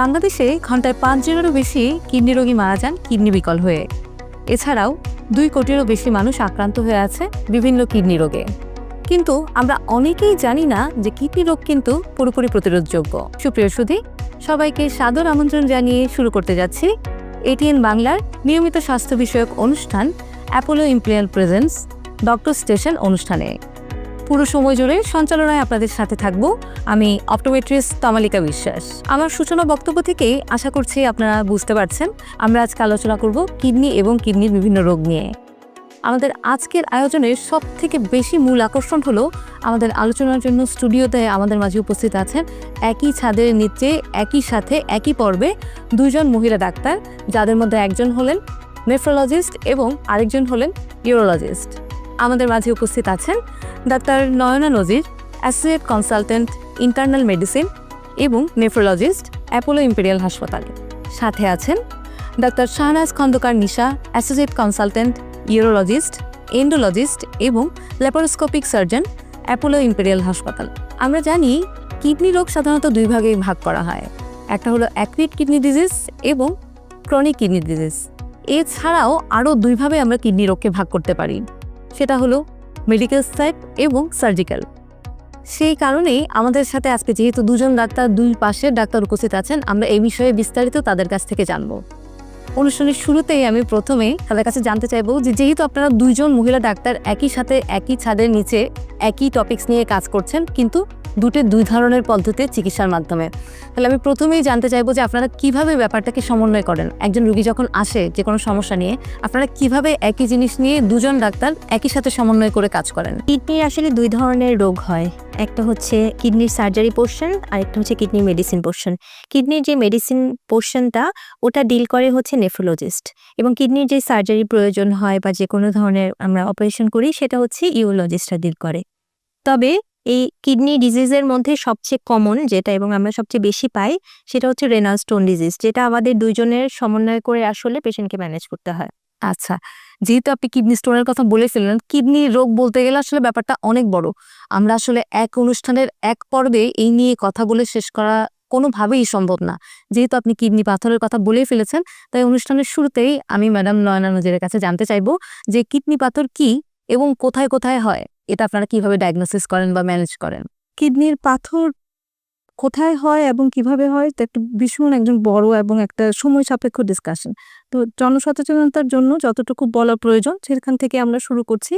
বাংলাদেশে ঘন্টায় পাঁচ জনেরও বেশি কিডনি রোগী মারা যান কিডনি বিকল হয়ে। এছাড়াও দুই কোটিরও বেশি মানুষ আক্রান্ত হয়ে আছে বিভিন্ন কিডনি রোগে। কিন্তু আমরা অনেকেই জানি না যে কিডনি রোগ কিন্তু পুরোপুরি প্রতিরোধযোগ্য। সুপ্রিয় সুধী, সবাইকে সাদর আমন্ত্রণ জানিয়ে শুরু করতে যাচ্ছি এটিএন বাংলার নিয়মিত স্বাস্থ্য বিষয়ক অনুষ্ঠান Apollo imperial presents doctor station অনুষ্ঠানে। পুরো সময় জুড়ে সঞ্চালনায় আপনাদের সাথে থাকব। আমি অপটোমেট্রিস্ট তমালিকা বিশ্বাস। আমার সূচনা বক্তব্য থেকেই আশা করছি আপনারা বুঝতে পারছেন। আমরা আজকে আলোচনা করব কিডনি এবং কিডনির বিভিন্ন রোগ নিয়ে। আমাদের আজকের আয়োজনের সব থেকে বেশি মূল আকর্ষণ হলো আমাদের আলোচনার জন্য স্টুডিওতে আমাদের মাঝে উপস্থিত আছেন একই ছাদের নিচে, একই সাথে, একই পর্বে দুজন মহিলা ডাক্তার, যাদের মধ্যে একজন হলেন নেফ্রোলজিস্ট এবং আরেকজন হলেন ইউরোলজিস্ট আমাদের মাঝে উপস্থিত আছেন doctor Nayna Nazir, associate consultant, internal medicine এবং নেফ্রোলজিস্ট, অ্যাপোলো ইম্পেরিয়াল হাসপাতালে। সাথে আছেন doctor Shahnaz Khondokar Nisha, associate consultant, urologist, endologist এবং ল্যাপারোস্কোপিক সার্জন, অ্যাপোলো ইম্পেরিয়াল হাসপাতাল। আমরা জানি কিডনি রোগ সাধারণত দুই ভাগে ভাগ করা হয়। একটা হলো অ্যাকুইট কিডনি ডিজিজ এবং ক্রনিক কিডনি ডিজিজ। এছাড়াও আরও দুইভাবে আমরা কিডনি রোগকে ভাগ করতে পারি। সেটা হলো মেডিকেল সাইড এবং সার্জিক্যাল সেই কারণেই আমাদের সাথে আজকে যেহেতু দুজন ডাক্তার দুই পাশের ডাক্তার উপস্থিত আছেন, আমরা এই বিষয়ে বিস্তারিত তাদের কাছ থেকে জানব। অনুষ্ঠানের শুরুতেই আমি প্রথমে তাদের কাছে জানতে চাইব যে যেহেতু আপনারা দুইজন মহিলা ডাক্তার, একই সাথে একই ছাদের নিচে একই টপিকস নিয়ে কাজ করছেন, কিন্তু দুটো দুই ধরনের পদ্ধতিতে চিকিৎসার মাধ্যমে। তাহলে আমি প্রথমেই জানতে চাইব যে আপনারা কীভাবে ব্যাপারটাকে সমন্বয় করেন? একজন রুগী যখন আসে যে কোনো সমস্যা নিয়ে, আপনারা কীভাবে একই জিনিস নিয়ে দুজন ডাক্তার একই সাথে সমন্বয় করে কাজ করেন? কিডনির আসলে দুই ধরনের রোগ হয়। একটা হচ্ছে কিডনির সার্জারি পোর্শন আর একটা হচ্ছে কিডনি মেডিসিন পোর্শন। কিডনির যে মেডিসিন পোর্শনটা, ওটা ডিল করে হচ্ছে নেফ্রোলজিস্ট এবং কিডনির যে সার্জারি প্রয়োজন হয় বা যে কোনো ধরনের আমরা অপারেশন করি, সেটা হচ্ছে ইউরোলজিস্টরা ডিল করে। তবে এই কিডনি ডিজিজের মধ্যে সবচেয়ে কমন যেটা এবং আমরা সবচেয়ে বেশি পাই, সেটা হচ্ছে রেনাল স্টোন ডিজিজ যেটা আমাদের দুইজনের সমন্বয় করে আসলে পেশেন্টকে ম্যানেজ করতে হয়। আচ্ছা যেহেতু আপনি কিডনি স্টোনের কথা বলেছিলেন, কিডনি রোগ বলতে গেলে আসলে ব্যাপারটা অনেক বড়। আমরা আসলে এক অনুষ্ঠানের এক পর্বে এই নিয়ে কথা বলে শেষ করা কোনোভাবেই সম্ভব না। যেহেতু আপনি কিডনি পাথরের কথা বলেই ফেলেছেন, তাই অনুষ্ঠানের শুরুতেই আমি ম্যাডাম নয়না নজিরের কাছে জানতে চাইব যে কিডনি পাথর কি এবং কোথায় কোথায় হয়? এটা আপনারা কীভাবে ডায়াগনোসিস করেন বা ম্যানেজ করেন? কিডনির পাথর কোথায় হয় এবং কীভাবে হয়, তা একটা ভীষণ একজন বড় এবং একটা সময় সাপেক্ষ ডিসকাশন তো জনসচেতনতার জন্য যতটুকু বলা প্রয়োজন, সেখান থেকে আমরা শুরু করছি।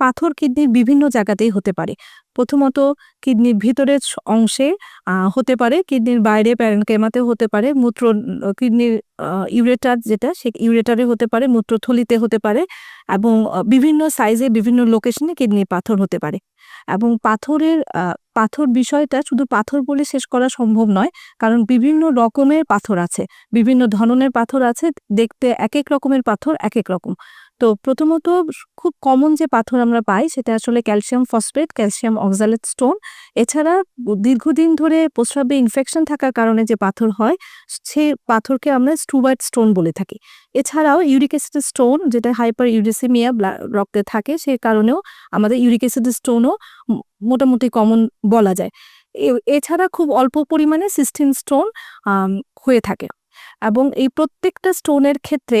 পাথর কিডনির বিভিন্ন জায়গাতেই হতে পারে। প্রথমত কিডনির ভিতরের অংশে হতে পারে, কিডনির বাইরে প্যারেনকেমাতে হতে পারে, মূত্র, কিডনির ইউরেটার যেটা, সে ইউরেটারে হতে পারে, মূত্রথলিতে হতে পারে এবং বিভিন্ন সাইজে বিভিন্ন লোকেশনে কিডনির পাথর হতে পারে। এবং পাথরের পাথর বিষয়টা শুধু পাথর বলে শেষ করা সম্ভব নয়, কারণ বিভিন্ন রকমের পাথর আছে, বিভিন্ন ধরনের পাথর আছে, দেখতে এক এক রকমের পাথর এক এক রকম। তো প্রথমত খুব কমন যে পাথর আমরা পাই সেটা আসলে calcium phosphate calcium oxalate stone এছাড়া দীর্ঘদিন ধরে প্রস্রাবে ইনফেকশন থাকার কারণে যে পাথর হয়, সে পাথরকে আমরা স্টুবার্ট স্টোন বলে থাকি। এছাড়াও ইউরিক অ্যাসিড স্টোন যেটা হাইপার ইউরিসিমিয়া রক্তে থাকে সে কারণেও আমাদের ইউরিক অ্যাসিড স্টোনও মোটামুটি কমন বলা যায়। এছাড়া খুব অল্প পরিমাণে সিস্টিন স্টোন হয়ে থাকে। এবং এই প্রত্যেকটা স্টোনের ক্ষেত্রে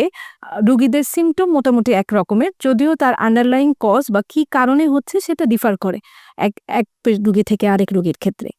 রুগীদের সিমটম মোটামুটি এক রকমের যদিও তার আন্ডারলাইং কজ বা কি কারণে হচ্ছে সেটা ডিফার করে। এক এক রুগী থেকে আরেক রুগীর ক্ষেত্রে।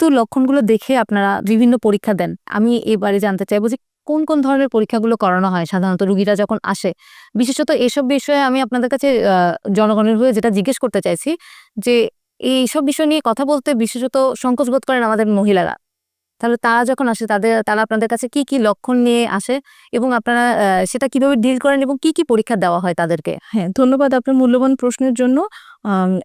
যেহেতু লক্ষণগুলো দেখে আপনারা বিভিন্ন পরীক্ষা দেন। আমি এবারে জানতে চাইব যে কোন কোন ধরনের পরীক্ষাগুলো করানো হয় সাধারণত রুগীরা যখন আসে? বিশেষত এসব বিষয়ে আমি আপনাদের কাছে জনগণের হয়ে যেটা জিজ্ঞেস করতে চাইছি যে এইসব বিষয় নিয়ে কথা বলতে বিশেষত সংকোচ বোধ করেন আমাদের মহিলারা। তাহলে তারা যখন আসে, তাদের, তারা আপনাদের কাছে কি কি লক্ষণ নিয়ে আসে এবং আপনারা সেটা কীভাবে ডিল করেন এবং কি কি পরীক্ষা দেওয়া হয় তাদেরকে? হ্যাঁ ধন্যবাদ আপনার মূল্যবান প্রশ্নের জন্য।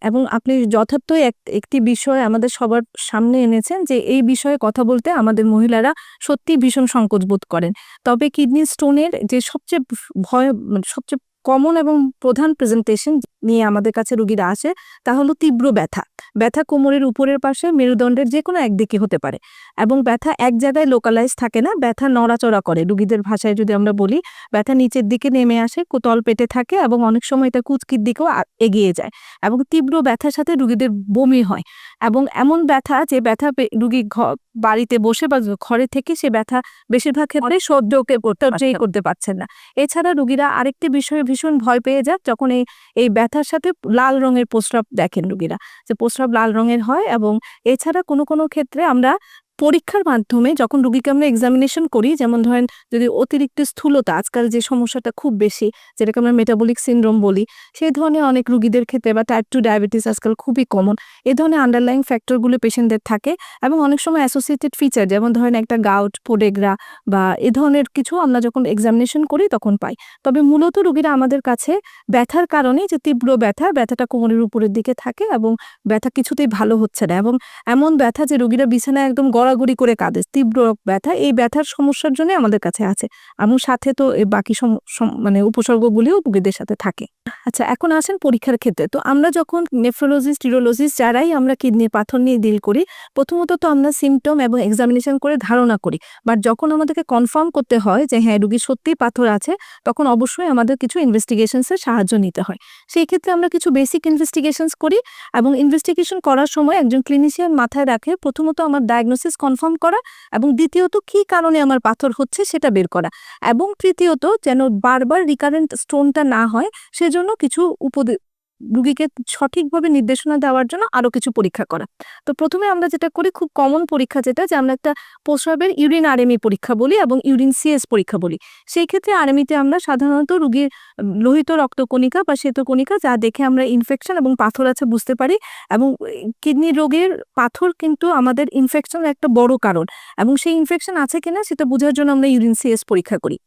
এবং আপনি যথার্থই এক- একটি বিষয় আমাদের সবার সামনে এনেছেন যে এই বিষয়ে কথা বলতে আমাদের মহিলারা সত্যি ভীষণ সংকোচ বোধ করেন। তবে কিডনি স্টোনের যে সবচেয়ে ভয় মানে সবচেয়ে কমন এবং প্রধান প্রেজেন্টেশন নিয়ে আমাদের কাছে রুগীরা আসে, তা হলো তীব্র ব্যথা। ব্যথা কোমরের উপরের পাশে মেরুদণ্ডের যে কোনো একদিকে হতে পারে। এবং ব্যথা এক জায়গায় লোকালাইজ থাকে না, ব্যথা নড়াচড়া করে। রুগীদের ভাষায় যদি আমরা বলি, ব্যথা নিচের দিকে নেমে আসে, কোতল পেটে থাকে এবং অনেক সময় এটা কুচকির দিকেও এগিয়ে যায়। এবং তীব্র ব্যথার সাথে রুগীদের বমি হয়। এবং এমন ব্যথা যে ব্যথা রুগী বাড়িতে বসে বা ঘরে থেকে সে ব্যথা বেশিরভাগ ক্ষেত্রে সহ্যকে করতে করতে পারছেন না। এছাড়া রুগীরা আরেকটি বিষয়ে ভীষণ ভয় পেয়ে যায় যখন এই এই ব্যথার সাথে লাল রঙের প্রস্রাব দেখেন রুগীরা। যে প্রস্রাব লাল রঙের হয় এবং এছাড়া কোনো কোনো ক্ষেত্রে আমরা পরীক্ষার মাধ্যমে যখন রুগীকে আমরা এক্সামিনেশন করি, যেমন ধরেন যদি অতিরিক্ত স্থূলতা, আজকাল যে সমস্যাটা খুব বেশি, যেটাকে আমরা মেটাবলিক সিনড্রোম বলি, সেই ধরনের অনেক রুগীদের ক্ষেত্রে বা টাইপ টু ডায়াবেটিস আজকাল খুবই কমন এ ধরনের আন্ডারলাইং ফ্যাক্টরগুলো পেশেন্টদের থাকে এবং অনেক সময় অ্যাসোসিয়েটেড ফিচার যেমন ধরেন একটা গাউট পোডেগ্রা বা এ ধরনের কিছু আমরা যখন এক্সামিনেশন করি তখন পাই। তবে মূলত রুগীরা আমাদের কাছে ব্যথার কারণে যে তীব্র ব্যথা, ব্যথাটা কোমরের উপরের দিকে থাকে এবং ব্যথা কিছুতেই ভালো হচ্ছে না এবং এমন ব্যথা যে রুগীরা বিছানায় একদম গড়াগড়ি করে কাঁদে, তীব্র ব্যথা। এই ব্যথার সমস্যার জন্য আমাদের কাছে আছে। এবং সাথে তো বাকি মানে উপসর্গগুলিও রোগীদের সাথে থাকে। আচ্ছা এখন আসেন পরীক্ষার ক্ষেত্রে। তো আমরা যখন নেফ্রোলজিস্ট ইউরোলজিস্ট যারাই আমরা কিডনি পাথর নিয়ে ডিল করি, প্রথমত তো আমরা সিমটম এবং এক্সামিনেশন করে ধারণা করি। বাট যখন আমাদেরকে কনফার্ম করতে হয় যে হ্যাঁ রুগী সত্যিই পাথর আছে, তখন অবশ্যই আমাদের কিছু ইনভেস্টিগেশনসের সাহায্য নিতে হয়। সেই ক্ষেত্রে আমরা কিছু বেসিক ইনভেস্টিগেশনস করি এবং ইনভেস্টিগেশন করার সময় একজন ক্লিনিশিয়ান মাথায় রাখে, প্রথমত আমার ডায়াগনোসিস কনফার্ম করা এবং দ্বিতীয়ত কি কারণে আমার পাথর হচ্ছে সেটা বের করা এবং তৃতীয়ত যেন বারবার রিকারেন্ট স্টোনটা না হয় সেজন্য কিছু উপদে, রুগীকে সঠিকভাবে নির্দেশনা দেওয়ার জন্য আরও কিছু পরীক্ষা করা। তো প্রথমে আমরা যেটা করি, খুব কমন পরীক্ষা যেটা, যে আমরা একটা প্রস্রাবের ইউরিন আরএমই পরীক্ষা বলি এবং ইউরিন সিএস পরীক্ষা বলি। সেই ক্ষেত্রে আরএমিতে আমরা সাধারণত রুগীর, লোহিত রক্তকণিকা বা শ্বেতকণিকা যা দেখে আমরা ইনফেকশন এবং পাথর আছে বুঝতে পারি এবং কিডনি রোগের পাথর কিন্তু আমাদের ইনফেকশনের একটা বড় কারণ এবং সেই ইনফেকশন আছে কিনা সেটা বোঝার জন্য আমরা ইউরিন সিএস পরীক্ষা করি।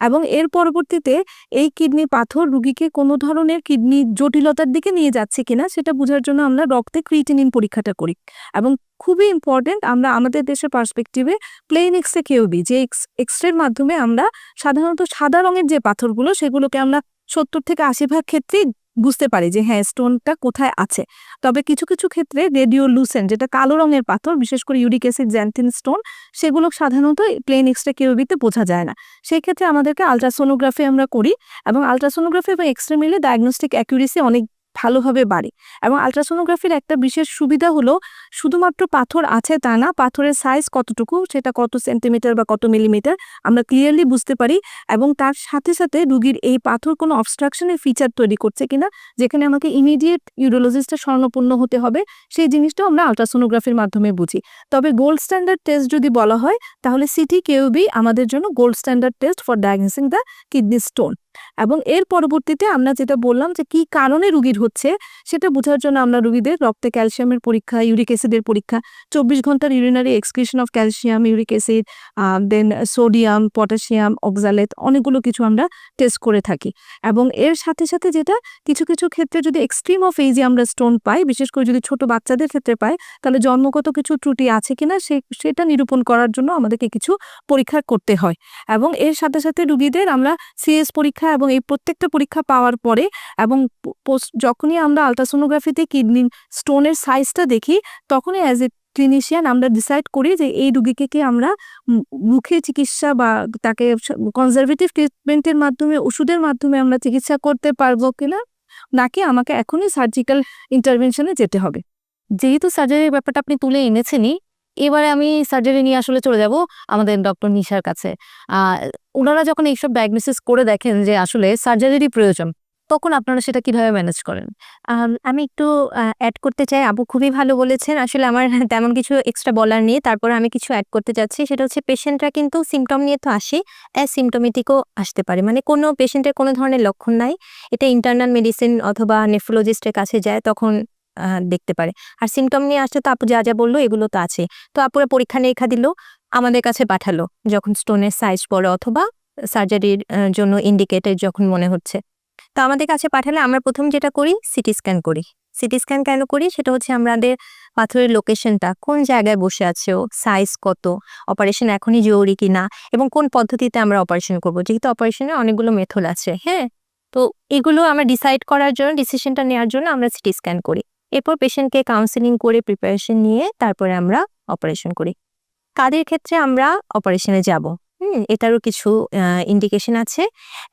এবং এর পরবর্তীতে এই কিডনি পাথর রুগীকে কোনো ধরনের কিডনি জটিলতার দিকে নিয়ে যাচ্ছে কিনা সেটা বোঝার জন্য আমরা রক্তে ক্রিটিনিন পরীক্ষাটা করি। এবং খুবই ইম্পর্টেন্ট আমরা আমাদের দেশের পার্সপেক্টিভে প্লেন কেউ বি যে এক্স এক্সরের মাধ্যমে আমরা সাধারণত সাদা রঙের যে পাথরগুলো সেগুলোকে আমরা সত্তর থেকে আশি ভাগ ক্ষেত্রেই বুঝতে পারি যে হ্যাঁ স্টোনটা কোথায় আছে। তবে কিছু কিছু ক্ষেত্রে রেডিও লুসেন, যেটা কালো রঙের পাথর, বিশেষ করে ইউরিক অ্যাসিড, জ্যান্থিন স্টোন, সেগুলো সাধারণত প্লেন এক্সরে কেউবিতে বোঝা যায় না। সেই ক্ষেত্রে আমাদেরকে আলট্রাসোনোগ্রাফি আমরা করি এবং আলট্রাসোনোগ্রাফি এবং এক্সরে মিলে ডায়াগনস্টিক অ্যাকুরেসি অনেক ভালোভাবে বাড়ে। এবং আলট্রাসোনোগ্রাফির একটা বিশেষ সুবিধা হলো, শুধুমাত্র পাথর আছে তা না, পাথরের সাইজ কতটুকু, সেটা কত সেন্টিমিটার বা কত মিলিমিটার আমরা ক্লিয়ারলি বুঝতে পারি। এবং তার সাথে সাথে রুগীর এই পাথর কোনো অবস্ট্রাকশনের ফিচার তৈরি করছে কিনা, যেখানে আমাকে ইমিডিয়েট ইউরোলজিস্টের স্বর্ণপূর্ণ হতে হবে, সেই জিনিসটা আমরা আলট্রাসোনোগ্রাফির মাধ্যমে বুঝি। তবে গোল্ড স্ট্যান্ডার্ড টেস্ট যদি বলা হয়, তাহলে সিটি কেউবি আমাদের জন্য gold standard test for diagnosing the kidney stone এবং এর পরবর্তীতে আমরা যেটা বললাম যে, কি কারণে রুগীর হচ্ছে, সেটা বোঝার জন্য আমরা রুগীদের রক্তে ক্যালসিয়ামের পরীক্ষা, ইউরিক অ্যাসিডের পরীক্ষা, চব্বিশ ঘণ্টার urinary excretion of calcium uric acid then sodium potassium oxalate অনেকগুলো কিছু আমরা টেস্ট করে থাকি। এবং এর সাথে সাথে যেটা, কিছু কিছু ক্ষেত্রে যদি এক্সট্রিম অফ এজে আমরা স্টোন পাই, বিশেষ করে যদি ছোট বাচ্চাদের ক্ষেত্রে পাই, তাহলে জন্মগত কিছু ত্রুটি আছে কিনা, সে, সেটা নিরূপণ করার জন্য আমাদেরকে কিছু পরীক্ষা করতে হয়। এবং এর সাথে সাথে রুগীদের আমরা সিএস পরীক্ষা এবং এই প্রত্যেকটা পরীক্ষা পাওয়ার পরে এবং যখনই আমরা আলট্রাসোনোগ্রাফিতে কিডনি স্টোনের সাইজটা দেখি, তখনই অ্যাজ এ ক্লিনিশিয়ান আমরা ডিসাইড করি যে এই রুগীকে কি আমরা মুখে চিকিৎসা বা তাকে কনজারভেটিভ ট্রিটমেন্টের মাধ্যমে, ওষুধের মাধ্যমে আমরা চিকিৎসা করতে পারব কিনা, নাকি আমাকে এখনই সার্জিক্যাল ইন্টারভেনশনে যেতে হবে। যেহেতু সার্জারির ব্যাপারটা আপনি তুলে এনেছেনই এবারে আমি সার্জারি নিয়ে আসলে চলে যাব আমাদের ডক্টর নিশার কাছে। ওনারা যখন এইসব ডায়াগনোসিস করে দেখেন যে আসলে সার্জারিরই প্রয়োজন, তখন আপনারা সেটা কীভাবে ম্যানেজ করেন? আমি একটু অ্যাড করতে চাই। আপু খুবই ভালো বলেছেন। আসলে আমার তেমন কিছু এক্সট্রা বলার নেই। তারপর আমি কিছু অ্যাড করতে যাচ্ছি। সেটা হচ্ছে পেশেন্টরা কিন্তু সিমটম নিয়ে তো আসে অ্যাসিমটোমেটিকও আসতে পারে। মানে কোনো পেশেন্টের কোনো ধরনের লক্ষণ নাই। এটা ইন্টারনাল মেডিসিন অথবা নেফ্রোলজিস্টের কাছে যায়, তখন দেখতে পারে। আর সিমটম নিয়ে আসছে তো আপু যা যা বলল এগুলো তো আছে। তো আপুরা পরীক্ষা নিরীক্ষা দিল, আমাদের কাছে পাঠালো, যখন স্টোনের সাইজ বড় অথবা সার্জারির জন্য ইন্ডিকেটেড যখন মনে হচ্ছে। তো আমাদের কাছে পাঠালে আমরা প্রথম যেটা করি সিটি স্ক্যান করি। সিটি স্ক্যান কেন করি? সেটা হচ্ছে আমাদের পাথরের লোকেশনটা কোন জায়গায় বসে আছে ও সাইজ কত অপারেশন এখনই জরুরি কিনা, এবং কোন পদ্ধতিতে আমরা অপারেশন করব? যেহেতু অপারেশনের অনেকগুলো মেথড আছে হ্যাঁ? তো এগুলো আমরা ডিসাইড করার জন্য ডিসিশনটা নেওয়ার জন্য আমরা সিটি স্ক্যান করি। এরপর পেশেন্টকে কাউন্সেলিং করে প্রিপারেশন নিয়ে তারপরে আমরা অপারেশন করি। কাদের ক্ষেত্রে আমরা অপারেশনে যাব? হুম, এটারও কিছু ইন্ডিকেশন আছে।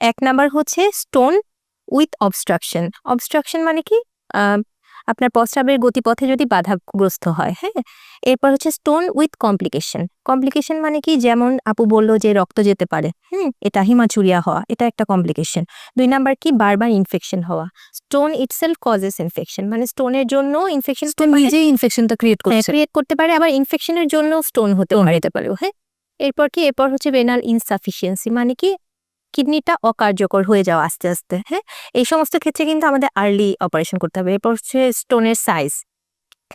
এক নাম্বার হচ্ছে স্টোন উইথ অবস্ট্রাকশন অবস্ট্রাকশন মানে কি? আপনার প্রস্রাবের গতিপথে যদি বাধাগ্রস্ত হয় হ্যাঁ? এরপর হচ্ছে স্টোন উইথ কমপ্লিকেশন কমপ্লিকেশন মানে কি? যেমন আপু বলল যে রক্ত যেতে পারে হুম? এটা হিমাচুরিয়া হওয়া এটা একটা কমপ্লিকেশন দুই নাম্বার কি? বারবার ইনফেকশন হওয়া। স্টোন ইটসেলফ কজেস ইনফেকশন মানে স্টোনের জন্য ইনফেকশন তো নিজেই ইনফেকশনটা ক্রিয়েট করছে। ক্রিয়েট করতে পারে আবার ইনফেকশনের জন্য স্টোন হতে পারে। হ্যাঁ? এরপর কি? এরপর হচ্ছে রেনাল ইনসাফিসিয়েন্সি মানে কি? কিডনিটা অকার্যকর হয়ে যাওয়া আস্তে আস্তে হ্যাঁ? এই সমস্ত ক্ষেত্রে কিন্তু আমাদের আর্লি অপারেশন করতে হবে। এরপর হচ্ছে স্টোনের সাইজ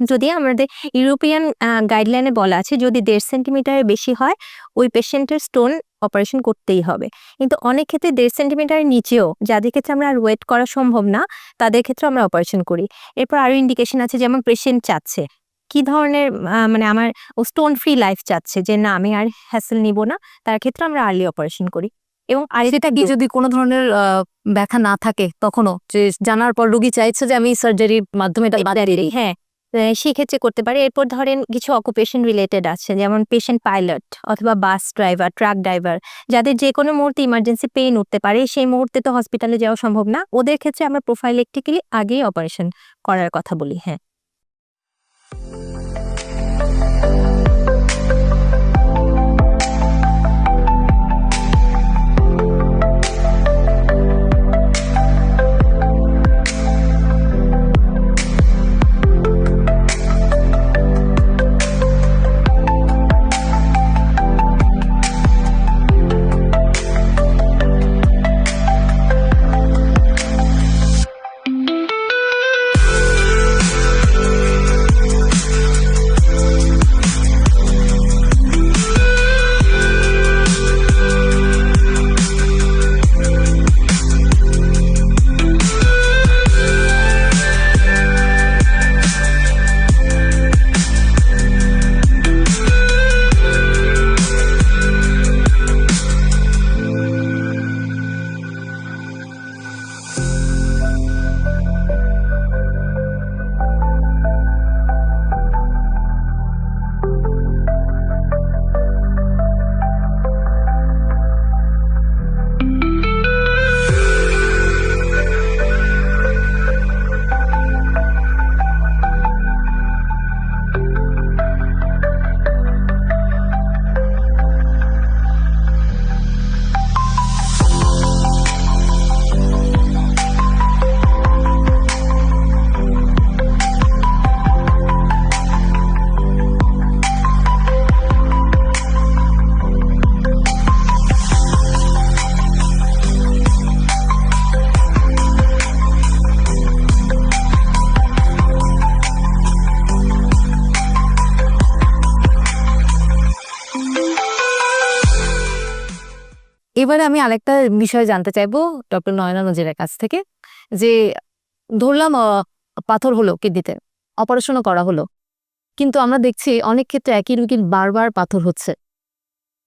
যদি আমাদের ইউরোপিয়ান গাইডলাইনে বলা আছে, যদি দেড় সেন্টিমিটারের বেশি হয়, ওই পেশেন্টের স্টোন অপারেশন করতেই হবে। কিন্তু অনেক ক্ষেত্রে দেড় সেন্টিমিটারের নিচেও, যাদের ক্ষেত্রে আমরা আর ওয়েট করা সম্ভব না, তাদের ক্ষেত্রে আমরা অপারেশন করি। এরপর আরও ইন্ডিকেশন আছে, যেমন পেশেন্ট চাচ্ছে। কি ধরনের মানে আমার স্টোন ফ্রি লাইফ চাচ্ছে, যে না, আমি আর হ্যাসেল নিব না, তার ক্ষেত্রে আমরা আর্লি অপারেশন করি। এবং সেটা কি যদি কোনো ধরনের ব্যথা না থাকে তখনও যে জানার পর রুগী চাইছে যে আমি সার্জারির মাধ্যমে। হ্যাঁ। সেক্ষেত্রে করতে পারে। এরপর ধরেন কিছু অকুপেশন রিলেটেড আছে যেমন পেশেন্ট পাইলট অথবা বাস ড্রাইভার ট্রাক ড্রাইভার যাদের যে কোনো মুহূর্তে ইমার্জেন্সি পেইন উঠতে পারে সেই মুহূর্তে তো হসপিটালে যাওয়া সম্ভব না। ওদের ক্ষেত্রে আমরা প্রোফাইলেকটিক্যালি আগেই অপারেশন করার কথা বলি হ্যাঁ। এবারে আমি আরেকটা বিষয় জানতে চাইব ডক্টর নয়না নজিরের কাছ থেকে, যে ধরলাম পাথর হলো কিডনিতে, অপারেশনও করা হলো। কিন্তু আমরা দেখছি অনেক ক্ষেত্রে একই রুগীর বারবার পাথর হচ্ছে,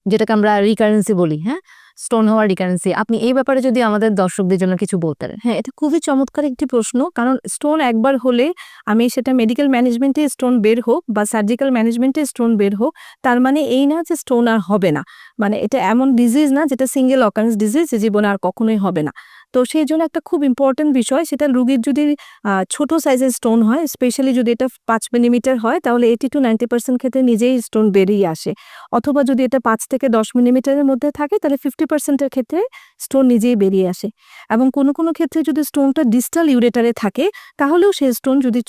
যেটাকে আমরা রিকারেন্সি বলি হ্যাঁ? স্টোন হওয়ার রিকারেন্সি আপনি এই ব্যাপারে যদি আমাদের দর্শকদের জন্য কিছু বলতেন। হ্যাঁ এটা খুবই চমৎকার একটি প্রশ্ন, কারণ স্টোন একবার হলে আমি সেটা মেডিকেল ম্যানেজমেন্টে স্টোন বের হোক বা সার্জিক্যাল ম্যানেজমেন্টে স্টোন বের হোক, তার মানে এই না যে স্টোন আর হবে না। মানে এটা এমন ডিজিজ না যেটা সিঙ্গেল অকারেন্স ডিজিজ যে জীবনে আর কখনোই হবে না। তো সেই জন্য একটা খুব ইম্পর্টেন্ট বিষয়, সেটা রুগীর যদি ছোট সাইজের স্টোন হয় স্পেশালি যদি এটা পাঁচ মিলিমিটার হয়, তাহলে এইটি টু নাইনটি পার্সেন্ট ক্ষেত্রে নিজেই স্টোন বেরিয়ে আসে। অথবা যদি এটা পাঁচ থেকে দশ মিলিমিটারের মধ্যে থাকে, তাহলে ফিফটি পার্সেন্টের ক্ষেত্রে স্টোন নিজেই বেরিয়ে আসে। এবং কোনো কোনো ক্ষেত্রে যদি স্টোনটা ডিস্টাল ইউরেটারে থাকে, তাহলেও সেই স্টোন যদি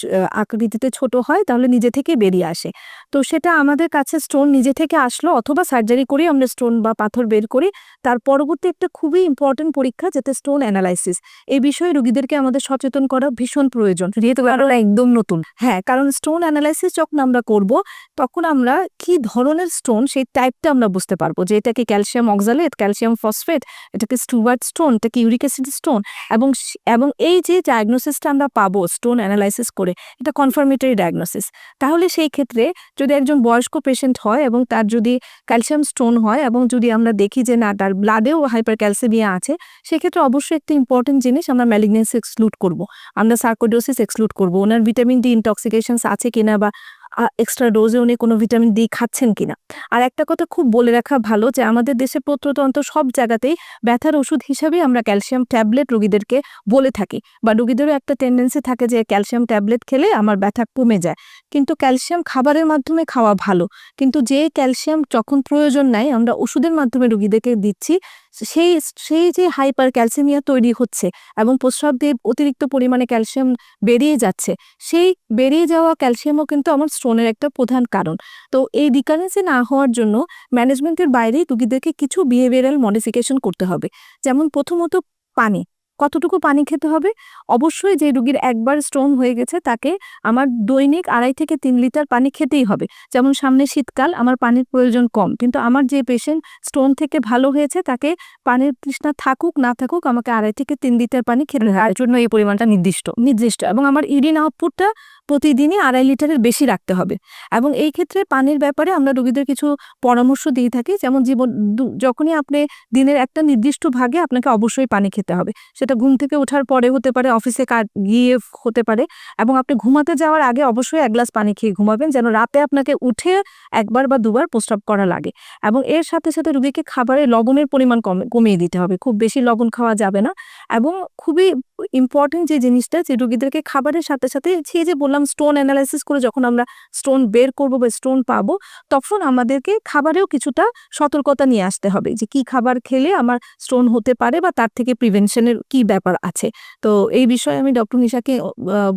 আকৃতিতে ছোট হয়, তাহলে নিজে থেকে বেরিয়ে আসে। তো সেটা আমাদের কাছে স্টোন নিজে থেকে আসলো, অথবা সার্জারি করে আমরা স্টোন বা পাথর বের করি। তার পরবর্তী একটা খুবই ইম্পর্টেন্ট পরীক্ষা, যাতে স্টোন অ্যানালাইসিস এই বিষয়ে রোগীদেরকে আমাদের সচেতন করা ভীষণ প্রয়োজন। যেহেতু একদম নতুন। হ্যাঁ কারণ স্টোন অ্যানালাইসিস যখন আমরা করব তখন আমরা কি ধরনের স্টোন সেই টাইপটা আমরা বুঝতে পারব যে এটা কি ক্যালসিয়াম অক্সালেট ক্যালসিয়াম ফসফেট এটা কি স্টুয়ার্ট স্টোন এটা কি ইউরিক অ্যাসিড স্টোন এবং এবং এই যে ডায়াগনোসিসটা আমরা পাবো স্টোন অ্যানালাইসিস করে এটা কনফার্মেটরি ডায়াগনোসিস তাহলে সেই ক্ষেত্রে যদি একজন বয়স্ক পেশেন্ট হয় এবং তার যদি ক্যালসিয়াম স্টোন হয় এবং যদি আমরা দেখি যে না তার ব্লাডেও হাইপার ক্যালসিমিয়া আছে সেক্ষেত্রে অবশ্যই একটা ইম্পর্টেন্ট জিনিস আমরা ম্যালিগনেন্স এক্সক্লুড করব। আমরা সার্কোডোসিস এক্সক্লুড করব। ওনার ভিটামিন ডি ইনটক্সিকেশনস আছে কিনা বা এক্সট্রা ডোজে উনি কোনো ভিটামিন ডি খাচ্ছেন কিনা। আর একটা কথা খুব বলে রাখা ভালো যে, আমাদের দেশে প্রত্যন্ত সব জায়গাতেই ব্যথার ওষুধ হিসাবে আমরা ক্যালসিয়াম ট্যাবলেট রোগীদেরকে বলে থাকি। বা রোগীদেরও একটা টেন্ডেন্সি থাকে যে ক্যালসিয়াম ট্যাবলেট খেলে আমার ব্যথা কমে যায়। কিন্তু ক্যালসিয়াম খাবারের মাধ্যমে খাওয়া ভালো। কিন্তু যে ক্যালসিয়াম যখন প্রয়োজন নাই, আমরা ওষুধের মাধ্যমে রোগীদেরকে দিচ্ছি, সেই সেই যে হাইপার ক্যালসিমিয়া তৈরি হচ্ছে এবং প্রস্রাব দিয়ে অতিরিক্ত পরিমাণে ক্যালসিয়াম বেরিয়ে যাচ্ছে, সেই বেরিয়ে যাওয়া ক্যালসিয়ামও কিন্তু আমার স্টোনের একটা প্রধান কারণ। তো এই রিকারেন্সি না হওয়ার জন্য ম্যানেজমেন্টের বাইরেই রুগীদেরকে কিছু বিহেভিয়ারাল মডিফিকেশন করতে হবে। যেমন প্রথমত পানি। কতটুকু পানি খেতে হবে? অবশ্যই যে রুগীর একবার স্টোন হয়ে গেছে তাকে আমার দৈনিক আড়াই থেকে তিন লিটার পানি খেতেই হবে। যেমন সামনে শীতকাল আমার পানির প্রয়োজন কম। কিন্তু আমার যে পেশেন্ট স্টোন থেকে ভালো হয়েছে তাকে পানির তৃষ্ণা থাকুক না থাকুক আমাকে আড়াই থেকে তিন লিটার পানি খেতে তার জন্য এই পরিমাণটা নির্দিষ্ট। নির্দিষ্ট। এবং আমার ইউরিন আউটপুটটা প্রতিদিনই আড়াই লিটারের বেশি রাখতে হবে। এবং এই ক্ষেত্রে পানির ব্যাপারে আমরা রোগীদের কিছু পরামর্শ দিয়ে থাকি। যেমন জীবন যখনই আপনি দিনের একটা নির্দিষ্ট ভাগে আপনাকে অবশ্যই পানি খেতে হবে। সেটা ঘুম থেকে ওঠার পরে হতে পারে অফিসে গিয়ে হতে পারে এবং আপনি ঘুমাতে যাওয়ার আগে অবশ্যই এক গ্লাস পানি খেয়ে ঘুমাবেন যেন রাতে আপনাকে উঠে একবার বা দুবার প্রস্রাব করা লাগে এবং এর সাথে সাথে রুগীকে খাবারে লবণের পরিমাণ কমে, কমিয়ে দিতে হবে। খুব বেশি লবণ খাওয়া যাবে না এবং খুবই ইম্পর্টেন্ট যে জিনিসটা, যে রোগীদেরকে খাবারের সাথে সাথে সে যে বললাম স্টোন অ্যানালাইসিস করে যখন আমরা স্টোন বের করব বা স্টোন পাবো, তখন আমাদেরকে খাবারেও কিছুটা সতর্কতা নিয়ে আসতে হবে যে কি খাবার খেলে আমার স্টোন হতে পারে বা তার থেকে প্রিভেনশনের কি ব্যাপার আছে। তো এই বিষয়ে আমি ডক্টর নিশাকে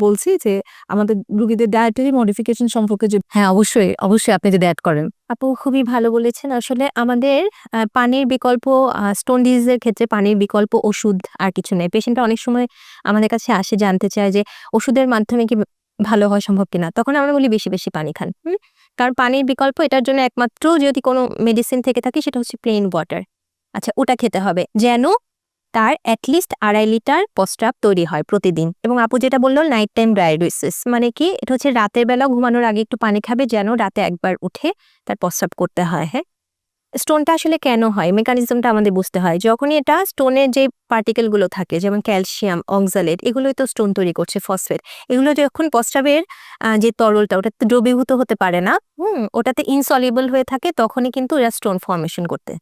বলছি যে আমাদের রুগীদের ডায়েটারি মডিফিকেশন সম্পর্কে যে হ্যাঁ অবশ্যই অবশ্যই আপনি যদি অ্যাড করেন। আপু খুবই ভালো বলেছেন। আসলে আমাদের পানির বিকল্প স্টোন ডিজিজের ক্ষেত্রে পানির বিকল্প ওষুধ আর কিছু নেই। পেশেন্টরা অনেক সময় আমাদের কাছে আসে, জানতে চায় যে ওষুধের মাধ্যমে কি ভালো হওয়া সম্ভব কিনা। তখন আমরা বলি বেশি বেশি পানি খান, হুম? কারণ পানির বিকল্প এটার জন্য একমাত্র যদি কোনো মেডিসিন থেকে থাকে সেটা হচ্ছে প্লেন ওয়াটার আচ্ছা ওটা খেতে হবে। যেন তার অ্যাটলিস্ট আড়াই লিটার প্রস্রাব তৈরি হয় প্রতিদিন। এবং আপু যেটা বলল নাইট টাইম ডায়ালিসিস মানে কি? এটা হচ্ছে রাতের বেলা ঘুমানোর আগে একটু পানি খাবে যেন রাতে একবার উঠে তার প্রস্রাব করতে হয় হ্যাঁ? স্টোনটা আসলে কেন হয়? মেকানিজমটা আমাদের বুঝতে হয়। যখনই এটা স্টোনের যে পার্টিকেলগুলো থাকে, যেমন ক্যালসিয়াম অক্সালেট এগুলোই তো স্টোন তৈরি করছে, ফসফেট। এগুলো যখন প্রস্রাবের যে তরলটা ওটাতে দ্রবীভূত হতে পারে না। হুম, ওটাতে ইনসলিবল হয়ে থাকে, তখনই কিন্তু এরা স্টোন ফর্মেশন করতে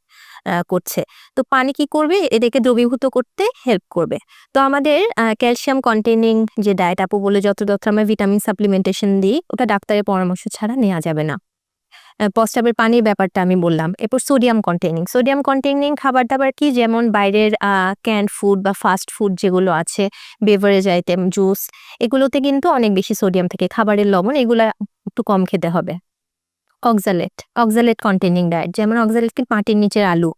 করছে। তো পানি কি করবে? এদেরকে দ্রবীভূত করতে হেল্প করবে। তো আমাদের ক্যালসিয়াম কন্টেনিং যে ডায়েট আপু বলে যত যত আমরা ভিটামিন সাপ্লিমেন্টেশন দিই, ওটা ডাক্তারের পরামর্শ ছাড়া নেওয়া যাবে না। প্রস্রাবের পানির ব্যাপারটা আমি বললাম। এরপর সোডিয়াম কন্টেনিং সোডিয়াম কন্টেনিং খাবার দাবার কি? যেমন বাইরের ক্যান্ড ফুড বা ফাস্ট ফুড যেগুলো আছে বেভারেজ আইটেম জুস এগুলোতে কিন্তু অনেক বেশি সোডিয়াম থাকে। খাবারের লবণ, এগুলো একটু কম খেতে হবে। অক্সালেট অক্সালেট কন্টেনিং ডায়েট যেমন অক্সালেট কি? মাটির নিচের আলু,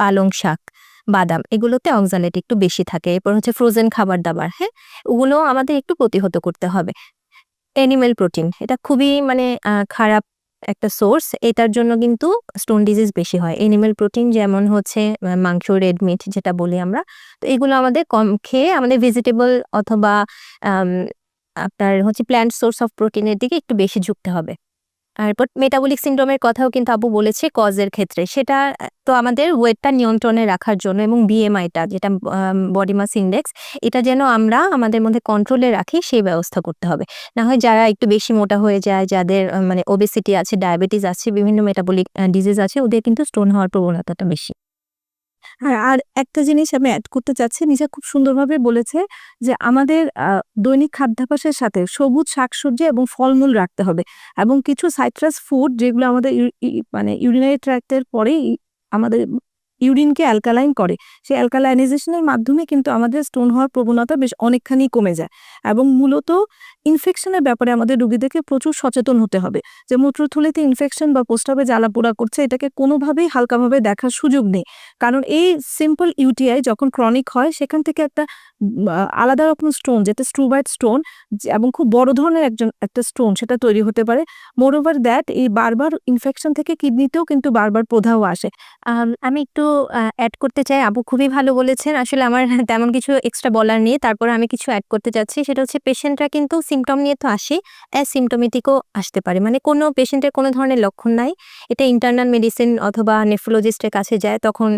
পালং শাক, বাদাম, এগুলোতে অক্সালেট একটু বেশি থাকে। এরপর হচ্ছে ফ্রোজেন খাবার দাবার হ্যাঁ ওগুলো আমাদের একটু প্রতিহত করতে হবে। অ্যানিমেল প্রোটিন এটা খুবই মানে খারাপ একটা সোর্স এটার জন্য কিন্তু স্টোন ডিজিজ বেশি হয়। এনিম্যাল প্রোটিন যেমন হচ্ছে মাংস রেড মিট যেটা বলি আমরা, তো এগুলো আমাদের কম খেয়ে আমাদের ভেজিটেবল অথবা আপনার হচ্ছে প্ল্যান্ট সোর্স অফ প্রোটিনের দিকে একটু বেশি ঝুঁকতে হবে। তারপর মেটাবলিক সিন্ড্রোমের কথাও কিন্তু আবু বলেছে কজের ক্ষেত্রে। সেটা, তো আমাদের ওয়েটটা নিয়ন্ত্রণে রাখার জন্য এবং বিএমআইটা যেটা বডি মাস ইন্ডেক্স এটা যেন আমরা আমাদের মধ্যে কন্ট্রোলে রাখি, সেই ব্যবস্থা করতে হবে। না হয় যারা একটু বেশি মোটা হয়ে যায়, যাদের মানে ওবেসিটি আছে ডায়াবেটিস আছে, বিভিন্ন মেটাবলিক ডিজিজ আছে, ওদের কিন্তু স্টোন হওয়ার প্রবণতাটা বেশি। হ্যাঁ আর একটা জিনিস আমি অ্যাড করতে চাচ্ছি, নিশা খুব সুন্দরভাবে বলেছে যে আমাদের দৈনিক খাদ্যাভ্যাসের সাথে সবুজ শাকসবজি এবং ফলমূল রাখতে হবে এবং কিছু সাইট্রাস ফুড যেগুলো আমাদের মানে ইউরিনারি ট্র্যাক্টের পরেই আমাদের ইউরিনকে অ্যালকালাইন করে। সেই অ্যালকালাইনাইজেশনের মাধ্যমে কিন্তু আমাদের স্টোন হওয়ার প্রবণতা বেশ অনেকখানি কমে যায় এবং মূলত ইনফেকশনের ব্যাপারে আমাদের রুগীদেরকে প্রচুর সচেতন হতে হবে। যে মূত্রথলিতে ইনফেকশন বা পোস্টাবে জ্বালা পোড়া করছে, এটাকে কোনোভাবেই হালকাভাবে দেখার সুযোগ নেই। কারণ এই সিম্পল ইউটিআই যখন ক্রনিক হয়, সেখান থেকে একটা আলাদা রকম স্টোন যেটা স্ট্রুবাইট স্টোন এবং খুব বড় ধরনের একজন, একটা স্টোন সেটা তৈরি হতে পারে। মোর ওভার দ্যাট এই বারবার ইনফেকশন থেকে কিডনিতেও কিন্তু বারবার প্রধাও আসে। আমি একটু অ্যাড করতে চাই। আপু খুবই ভালো বলেছেন। আসলে আমার তেমন কিছু এক্সট্রা বলার নেই। তারপর আমি কিছু অ্যাড করতে চাচ্ছি সেটা হচ্ছে পেশেন্টরা কিন্তু সিমটম নিয়ে তো আসে অ্যাসিমটোমেটিকও আসতে পারে। মানে কোনো পেশেন্টের কোনো ধরনের লক্ষণ নাই। এটা ইন্টারনাল মেডিসিন অথবা নেফ্রোলজিস্টের কাছে যায়, তখন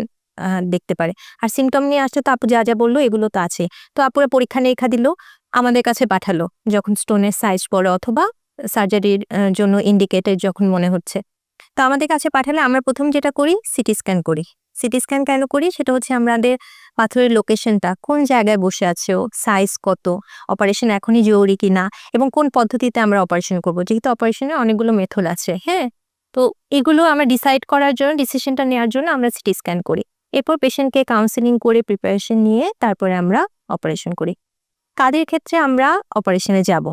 দেখতে পারে। আর সিমটম নিয়ে আসলে তো আপু যা যা বলল এগুলো তো আছে। তো আপুরা পরীক্ষা নিরীক্ষা দিল, আমাদের কাছে পাঠালো, যখন স্টোনের সাইজ পড়ে অথবা সার্জারির জন্য ইন্ডিকেটেড যখন মনে হচ্ছে। তো আমাদের কাছে পাঠালে আমরা প্রথম যেটা করি সিটি স্ক্যান করি। সিটি স্ক্যান কেন করি? সেটা হচ্ছে আমাদের পাথরের লোকেশনটা কোন জায়গায় বসে আছে ও সাইজ কত অপারেশন এখনই জরুরি কি না, এবং কোন পদ্ধতিতে আমরা অপারেশন করব? যেহেতু অপারেশনের অনেকগুলো মেথড আছে হ্যাঁ? তো এগুলো আমরা ডিসাইড করার জন্য ডিসিশনটা নেওয়ার জন্য আমরা সিটি স্ক্যান করি। এরপর পেশেন্টকে কাউন্সেলিং করে প্রিপারেশন নিয়ে তারপরে আমরা অপারেশন করি। কাদের ক্ষেত্রে আমরা অপারেশনে যাব।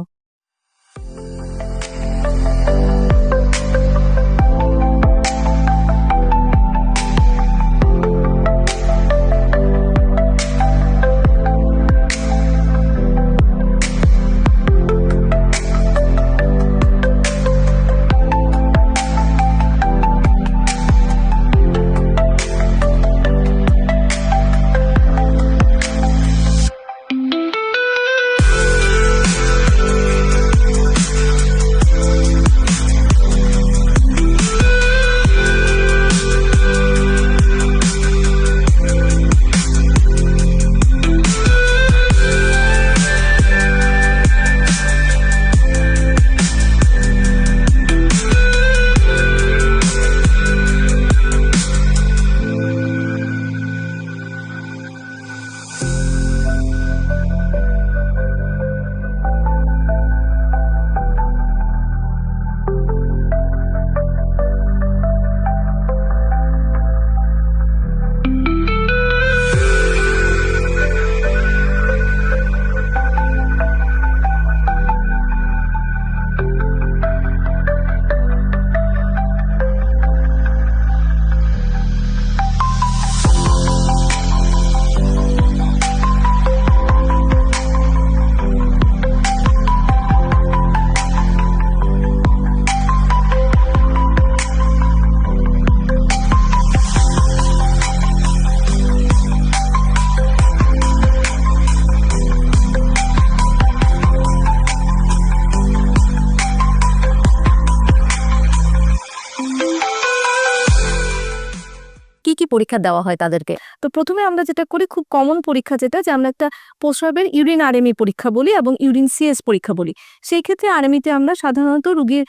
পরীক্ষা দেওয়া হয় তাদেরকে। তো প্রথমে আমরা যেটা করি, খুব কমন পরীক্ষা যেটা, যে আমরা একটা প্রস্রাবের ইউরিন আরএমই পরীক্ষা বলি এবং ইউরিন সিএস পরীক্ষা বলি। সেই ক্ষেত্রে আরএমিতে আমরা সাধারণত রুগীর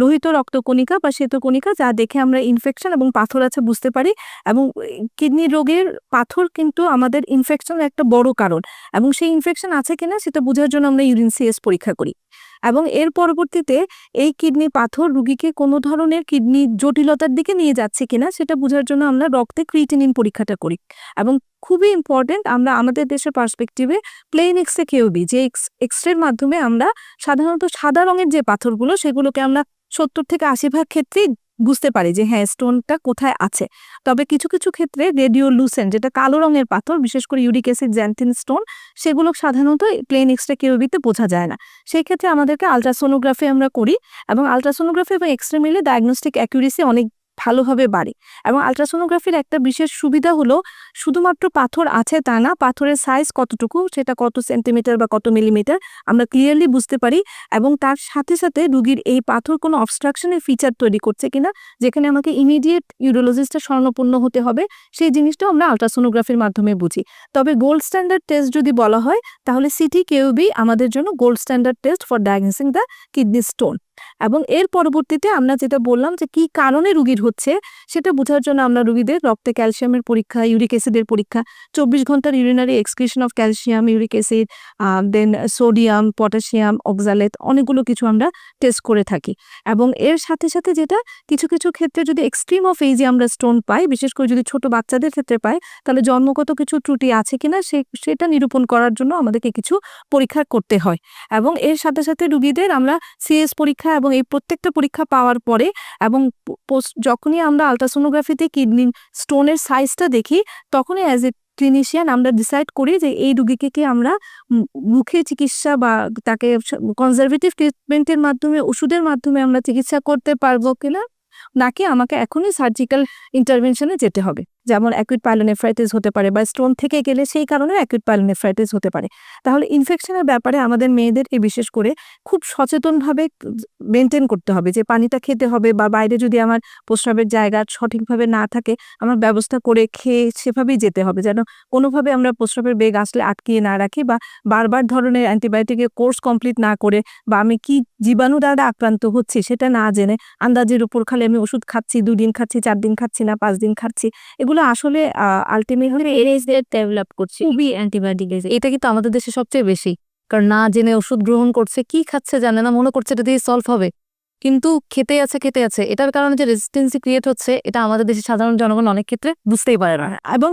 লোহিত রক্তকণিকা বা শ্বেতকণিকা যা দেখে আমরা ইনফেকশন এবং পাথর আছে বুঝতে পারি এবং কিডনি রোগের পাথর কিন্তু আমাদের ইনফেকশনের একটা বড় কারণ এবং সেই ইনফেকশন আছে কিনা সেটা বোঝার জন্য আমরা ইউরিন সিএস পরীক্ষা করি। এবং এর পরবর্তীতে এই কিডনি পাথর রুগীকে কোনো ধরনের কিডনি জটিলতার দিকে নিয়ে যাচ্ছে কিনা সেটা বোঝার জন্য আমরা রক্তে ক্রিটিনিন পরীক্ষাটা করি। এবং খুবই ইম্পর্টেন্ট আমরা আমাদের দেশের পার্সপেক্টিভে প্লেন এক্সরে কেউবি যে এক্স এক্সরের মাধ্যমে আমরা সাধারণত সাদা রঙের যে পাথরগুলো সেগুলোকে আমরা সত্তর থেকে আশি ভাগ ক্ষেত্রেই বুঝতে পারি যে হ্যাঁ স্টোনটা কোথায় আছে। তবে কিছু কিছু ক্ষেত্রে রেডিও লুসেন যেটা কালো রঙের পাথর, বিশেষ করে ইউরিক অ্যাসিড, জ্যান্থিন স্টোন, সেগুলো সাধারণত প্লেন এক্সরে কেউবিতে বোঝা যায় না। সেই ক্ষেত্রে আমাদেরকে আলট্রাসোনোগ্রাফি আমরা করি এবং আলট্রাসোনোগ্রাফি এবং এক্সরে মিলে ডায়াগনস্টিক অ্যাকুরেসি অনেক ভালোভাবে বাড়ে। এবং আলট্রাসোনোগ্রাফির একটা বিশেষ সুবিধা হলো, শুধুমাত্র পাথর আছে তা না, পাথরের সাইজ কতটুকু, সেটা কত সেন্টিমিটার বা কত মিলিমিটার আমরা ক্লিয়ারলি বুঝতে পারি। এবং তার সাথে সাথে রুগীর এই পাথর কোনো অবস্ট্রাকশনের ফিচার তৈরি করছে কিনা, যেখানে আমাকে ইমিডিয়েট ইউরোলজিস্টের স্বর্ণপূর্ণ হতে হবে, সেই জিনিসটাও আমরা আলট্রাসোনোগ্রাফির মাধ্যমে বুঝি। তবে গোল্ড স্ট্যান্ডার্ড টেস্ট যদি বলা হয়, তাহলে সিটি কেউবি আমাদের জন্য gold standard test for diagnosing the kidney stone এবং এর পরবর্তীতে আমরা যেটা বললাম যে কি কারণে রুগীর হচ্ছে, সেটা বোঝার জন্য আমরা রুগীদের রক্তে ক্যালসিয়ামের পরীক্ষা, ইউরিক অ্যাসিডের পরীক্ষা, চব্বিশ ঘণ্টার urinary excretion of calcium uric acid then sodium potassium oxalate অনেকগুলো কিছু আমরা টেস্ট করে থাকি। এবং এর সাথে সাথে যেটা কিছু কিছু ক্ষেত্রে যদি এক্সট্রিম অফ এইজে আমরা স্টোন পাই, বিশেষ করে যদি ছোট বাচ্চাদের ক্ষেত্রে পাই, তাহলে জন্মগত কিছু ত্রুটি আছে কিনা, সে, সেটা নিরূপণ করার জন্য আমাদেরকে কিছু পরীক্ষা করতে হয়। এবং এর সাথে সাথে রুগীদের আমরা সিএস পরীক্ষা এবং এই প্রত্যেকটা পরীক্ষা পাওয়ার পরে এবং যখনই আমরা আলট্রাসোনোগ্রাফিতে কিডনি স্টোনের সাইজটা দেখি, তখনই অ্যাজ এ ক্লিনিশিয়ান আমরা ডিসাইড করি যে এই রুগীকে কি আমরা মুখে চিকিৎসা বা তাকে কনজারভেটিভ ট্রিটমেন্টের মাধ্যমে, ওষুধের মাধ্যমে আমরা চিকিৎসা করতে পারব কিনা, নাকি আমাকে এখনই সার্জিক্যাল ইন্টারভেনশনে যেতে হবে। যেমন অ্যাকুইট পাইলোনেফ্রাইটিস হতে পারে বা স্টোন থেকে গেলে সেই কারণে অ্যাকুইট পাইলোনেফ্রাইটিস হতে পারে। তাহলে ইনফেকশনের ব্যাপারে আমাদের মেয়েদেরকে বিশেষ করে খুব সচেতনভাবে মেনটেন করতে হবে যে পানিটা খেতে হবে বা বাইরে যদি আমার প্রস্রাবের জায়গা সঠিকভাবে না থাকে, আমার ব্যবস্থা করে খেয়ে সেভাবেই যেতে হবে। যেন কোনোভাবে আমরা প্রস্রাবের বেগ আসলে আটকিয়ে না রাখি বা বারবার ধরনের অ্যান্টিবায়োটিকের কোর্স কমপ্লিট না করে বা আমি কি জীবাণু দ্বারা আক্রান্ত হচ্ছি সেটা না জেনে আন্দাজের উপর খালি আমি ওষুধ খাচ্ছি, দুদিন খাচ্ছি চার দিন খাচ্ছি না পাঁচ দিন খাচ্ছি, এগুলো আসলে আলটিমেটলি এরেজদের ডেভেলপ করছে। খুবই অ্যান্টিবায়োটিক এটা কিন্তু আমাদের দেশে সবচেয়ে বেশি। কারণ না জেনে ওষুধ গ্রহণ করছে কি খাচ্ছে জানে না মনে করছে এটা দিয়ে সলভ হবে। কিন্তু খেতে আছে খেতে আছে। এটার কারণে যে রেজিস্টেন্সি ক্রিয়েট হচ্ছে, এটা আমাদের দেশে সাধারণ জনগণ অনেক ক্ষেত্রে বুঝতেই পারে না। এবং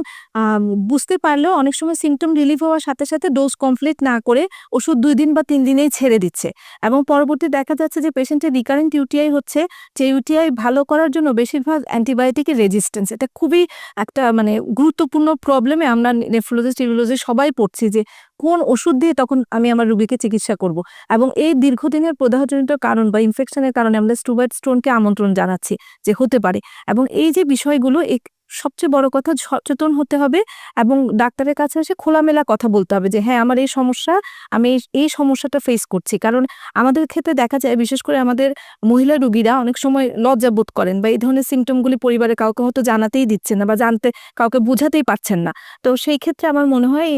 বুঝতে পারলেও অনেক সময় সিমটম রিলিফ হওয়ার সাথে সাথে ডোজ কমপ্লিট না করে ওষুধ দুই দিন বা তিন দিনেই ছেড়ে দিচ্ছে। এবং পরবর্তী দেখা যাচ্ছে যে পেশেন্টের রিকারেন্ট ইউটিআই হচ্ছে, যে ইউটিআই ভালো করার জন্য বেশিরভাগ অ্যান্টিবায়োটিকের রেজিস্ট্যান্স এটা খুবই একটা মানে গুরুত্বপূর্ণ প্রবলেমে আমরা নেফ্রোলজিস্ট ইউরোলজিস্ট সবাই পড়ছি যে কোন ওষুধ দিয়ে তখন আমি আমার রুগীকে চিকিৎসা করব। এবং এই দীর্ঘদিনের প্রদাহজনিত কারণ বা ইনফেকশনের কারণে আমরা স্টুবার্ট স্টোনকে আমন্ত্রণ জানাচ্ছি যে হতে পারে। এবং এই যে বিষয়গুলো এক- সবচেয়ে বড় কথা সচেতন হতে হবে এবং ডাক্তারের কাছে এসে খোলামেলা কথা বলতে হবে যে হ্যাঁ আমার এই সমস্যা, আমি এই- সমস্যাটা ফেস করছি। কারণ আমাদের ক্ষেত্রে দেখা যায়, বিশেষ করে আমাদের মহিলা রুগীরা অনেক সময় লজ্জা বোধ করেন বা এই ধরনের সিমটমগুলি পরিবারে কাউকে হয়তো জানাতেই দিচ্ছেন না বা জানতে, কাউকে বোঝাতেই পারছেন না। তো সেই ক্ষেত্রে আমার মনে হয়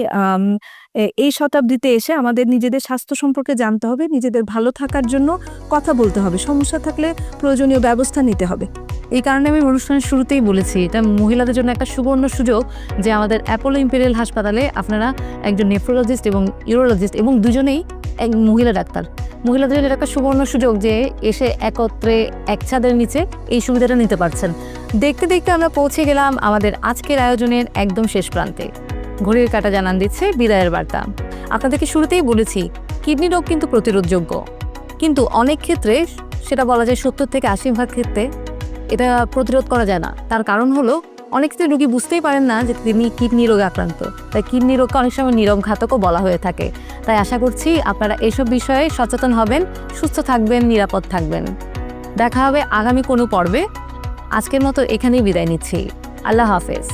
এই শতাব্দীতে এসে আমাদের নিজেদের স্বাস্থ্য সম্পর্কে জানতে হবে, নিজেদের ভালো থাকার জন্য কথা বলতে হবে। সমস্যা থাকলে প্রয়োজনীয় ব্যবস্থা নিতে হবে। এই কারণে আমি অনুষ্ঠানের শুরুতেই বলেছি, এটা মহিলাদের জন্য একটা সুবর্ণ সুযোগ যে আমাদের অ্যাপোলো ইম্পেরিয়াল হাসপাতালে আপনারা একজন নেফ্রোলজিস্ট এবং ইউরোলজিস্ট এবং দুজনেই এক মহিলা ডাক্তার। মহিলাদের জন্য একটা সুবর্ণ সুযোগ যে এসে একত্রে এক ছাদের নিচে এই সুবিধাটা নিতে পারছেন। দেখতে দেখতে আমরা পৌঁছে গেলাম আমাদের আজকের আয়োজনের একদম শেষ প্রান্তে। ঘড়ির কাটা জানান দিচ্ছে বিদায়ের বার্তা। আপনাদেরকে শুরুতেই বলেছি, কিডনি রোগ কিন্তু প্রতিরোধযোগ্য। কিন্তু অনেক ক্ষেত্রে সেটা বলা যায় সত্তর থেকে আশি ভাগ ক্ষেত্রে এটা প্রতিরোধ করা যায় না। তার কারণ হলো, অনেক ক্ষেত্রে রোগী বুঝতেই পারেন না যে তিনি কিডনি রোগে আক্রান্ত। তাই কিডনি রোগকে অনেক সময় নিরম ঘাতকও বলা হয়ে থাকে। তাই আশা করছি আপনারা এসব বিষয়ে সচেতন হবেন, সুস্থ থাকবেন, নিরাপদ থাকবেন। দেখা হবে আগামী কোনো পর্বে। আজকের মতো এখানেই বিদায় নিচ্ছি। আল্লাহ হাফেজ।